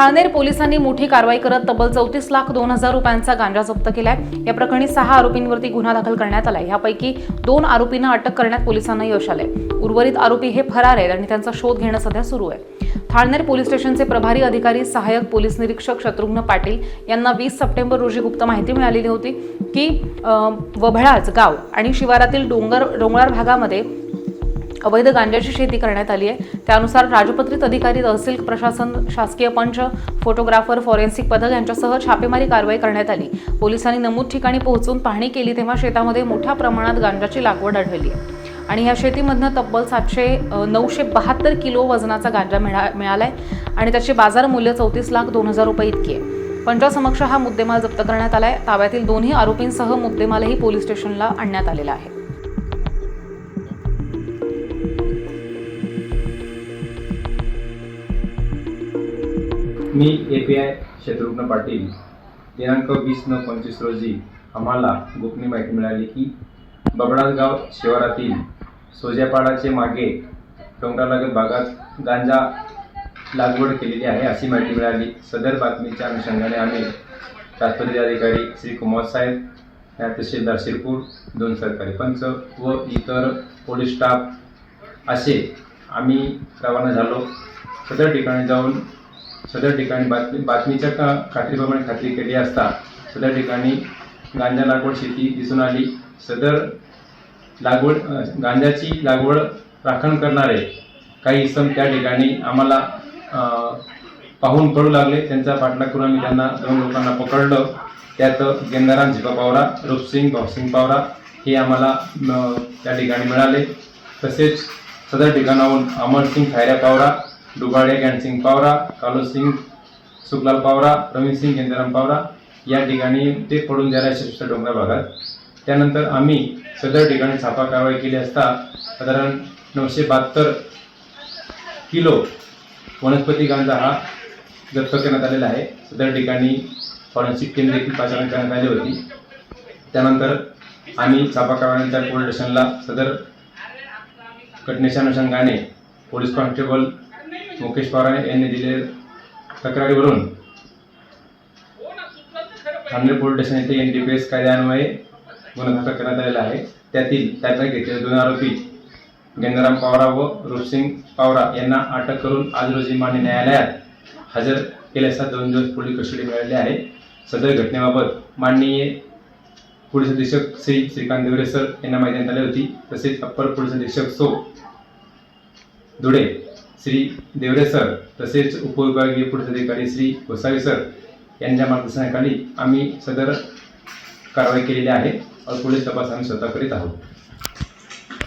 थाळनेर पोलिसांनी मोठी कारवाई करत तब्बल चौतीस लाख दोन हजार रुपयांचा गांजा जप्त केलाय. या प्रकरणी सहा आरोपींवरती गुन्हा दाखल करण्यात आलाय. यापैकी दोन आरोपींना अटक करण्यात पोलिसांना यश आलंय. उर्वरित आरोपी हे फरार आहेत आणि त्यांचा शोध घेणं सध्या सुरू आहे. थाळनेर पोलीस स्टेशनचे प्रभारी अधिकारी सहाय्यक पोलीस निरीक्षक शत्रुघ्न पाटील यांना वीस सप्टेंबर रोजी गुप्त माहिती मिळालेली होती की वभळाच गाव आणि शिवारातील डोंगर डोंगराळ भागामध्ये अवैध गांजाची शेती करण्यात आली आहे. त्यानुसार राजपत्रित अधिकारी तहसील प्रशासन शासकीय पंच फोटोग्राफर फॉरेन्सिक पथक यांच्यासह छापेमारी कारवाई करण्यात आली. पोलिसांनी नमूद ठिकाणी पोहोचून पाहणी केली तेव्हा शेतामध्ये मोठ्या प्रमाणात गांजाची लागवड आढळली आहे. आणि या शेतीमधनं तब्बल सातशे नऊशे बहात्तर किलो वजनाचा गांजा मिळा मिळाला आहे आणि त्याचे बाजार मूल्य चौतीस लाख दोन हजार रुपये इतकी आहे. पंचासमक्ष हा मुद्देमाल जप्त करण्यात आला आहे ताब्यातील दोन्ही आरोपींसह मुद्देमालही पोलीस स्टेशनला आणण्यात आलेला आहे. मी A P I Shatrughan Patil. दिनांक वीस नऊ पंचवीस रोजी आम्हाला गोपनीय माहिती मिळाली की बबडासगाव शिवारातील सोज्यापाडाचे मागे डोंगरालगत भागात गांजा लागवड केलेली आहे अशी माहिती मिळाली. सदर बातमीच्या अनुषंगाने आम्ही तात्पर्य अधिकारी श्री कुमार साहेब तहसीलदार शिरपूर दोन सरकारी पंच व इतर पोलीस स्टाफ असे आम्ही रवाना झालो. सदर ठिकाणी जाऊन सदर ठिकाणी बातमी बातमीच्या का खात्रीप्रमाणे खात्री केली असता सदर ठिकाणी गांजा लागवड शेती दिसून आली. सदर लागवड गांजाची लागवड राखण करणारे काही इसम त्या ठिकाणी आम्हाला पाहून पडू लागले. त्यांचा पाठलाग करून आम्ही त्यांना दोन लोकांना पकडलं. त्यात गेंदाराम झिपा पावरा रूपसिंग भाऊसिंग पावरा हे आम्हाला त्या ठिकाणी मिळाले. तसेच सदर ठिकाणाहून अमरसिंग खायऱ्या पावरा डुगाडे ज्ञानसिंग पावरा कालोसिंग सुखलाल पावरा प्रवीणसिंग गेंदाराम पावरा या ठिकाणी ते पडून द्यायला शिरसा डोंगरा भागात. त्यानंतर आम्ही सदर ठिकाणी छापा कारवाई केली असता साधारण नऊशे बहात्तर किलो वनस्पती गांजा हा जप्त करण्यात आलेला आहे. सदर ठिकाणी फॉरेन्सिक टीम देखील पाचारण करण्यात आली होती. त्यानंतर आम्ही छापा कारवाईच्या पोलीस स्टेशनला सदर घटनेच्या अनुषंगाने पोलीस कॉन्स्टेबल मुकेश पवार यांनी दिलेल्या तक्रारीवरून ठाणे पोलीस स्टेशन येथे एन डी पी एस कायद्यान्वये गुन्हा दाखल करण्यात आलेला आहे. त्यातील त्याचा घेतलेले दोन आरोपी गंगाराम पावरा व रूपसिंग पावरा यांना अटक करून आज रोजी मान्य न्यायालयात हजर केले असता दोन दिवस पोलीस कस्टडी मिळाली आहे. सदर घटनेबाबत माननीय पोलीस अधीक्षक श्री श्रीकांत देवरे सर यांना माहिती देण्यात आली होती. तसेच अप्पर पोलीस अधीक्षक सो. धुळे श्री देवरे सर तसेच उपविभागीय पोलीस अधिकारी श्री गोसावी सर यांच्या मार्गदर्शनाखाली आम्ही सदर कारवाई केलेली आहे. और पोलीस तपास आम्ही स्वतः करीत आहोत.